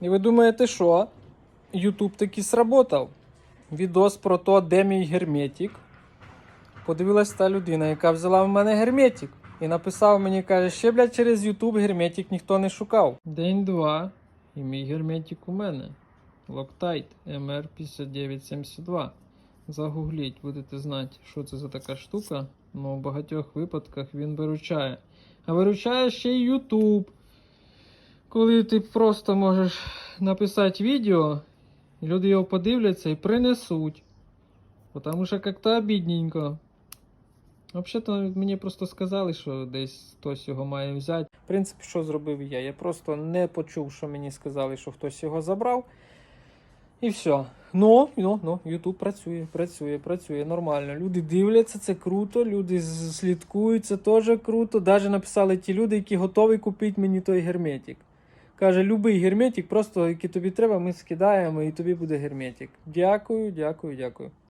І ви думаєте, що? Ютуб таки сработав. Відос про то, де мій герметик. Подивилась та людина, яка взяла в мене герметик. І написав мені, каже, ще, блядь, через Ютуб герметик ніхто не шукав. День два. І мій герметик у мене. Loctite MR5972. Загугліть, будете знати, що це за така штука. Ну, в багатьох випадках він виручає. А виручає ще й YouTube. Коли ти просто можеш написати відео, люди його подивляться і принесуть. Потому що як-то обідненько. Взагалі-то мені просто сказали, що десь хтось його має взяти. В принципі, що зробив я? Я просто не почув, що мені сказали, що хтось його забрав. І все. Ну, ну, ну, Ютуб працює, працює, працює нормально. Люди дивляться, це круто, люди слідкують, це теж круто. Даже написали ті люди, які готові купити мені той герметик. Каже, любий герметик, просто який тобі треба, ми скидаємо і тобі буде герметик. Дякую, дякую, дякую.